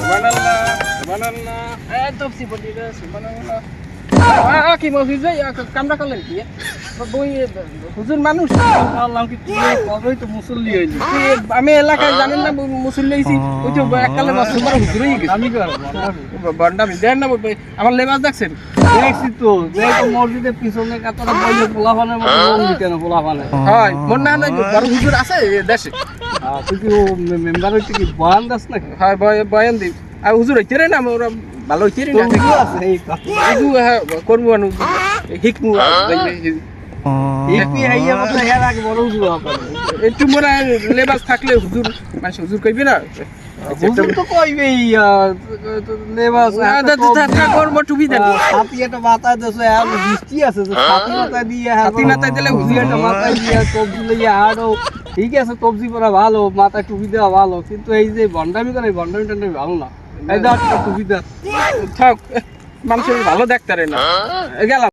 Subhanallah, subhanallah. Eh, topsi body রে, subhanallah. কি আ, কামড়া করলেন কি? হুজুর মানুষ। কবেই তো মুসল্লি হইলি। আমি এলাকায় জানেন না মুসল্লি হয়েছি ওই তো এককালে তোমার হুজুর হয়ে গেছে। আমি বন্ডামি দেন না আমার লেবাস দেখছেন? দেখছি তো দেখ মসজিদের পিছনে কাতরে বইলে পোলাপানের মতো লোক দিতে না হয় মন না নাই বড় হুজুর আছে দেশে? তুই কি ও মেম্বার হইতে কি বয়ান দাস নাকি? হয় বয়- বয়ান দিই। আর হুজুর হইতে রে না ওরা ভালো হইতে রে না। তোর কি আছে এই কথা। শুধু হ্যাঁ করব আনু। হিকমু একটু মনে হয় লেবাস থাকলে হুজুর মানুষ হুজুর কইবে না? হুজুর তো কইবেই লেবাস করব টুপি। দেন। হাতি একটা মাথায় দেশে আর বৃষ্টি আছে যে হাতি মাথায় দিয়ে হাতি মাথায় দিলে হুজি একটা মাথায় দিয়ে কবজি লইয়া আরও ঠিক আছে কবজি পরা ভালো মাথায় টুপি দেওয়া ভালো কিন্তু এই যে ভন্ডামি করে ভন্ডামি টন্ডামি ভালো না। এই দেখ তুই দেওয়া থাক মানুষের ভালো দেখতারে না। গেলাম।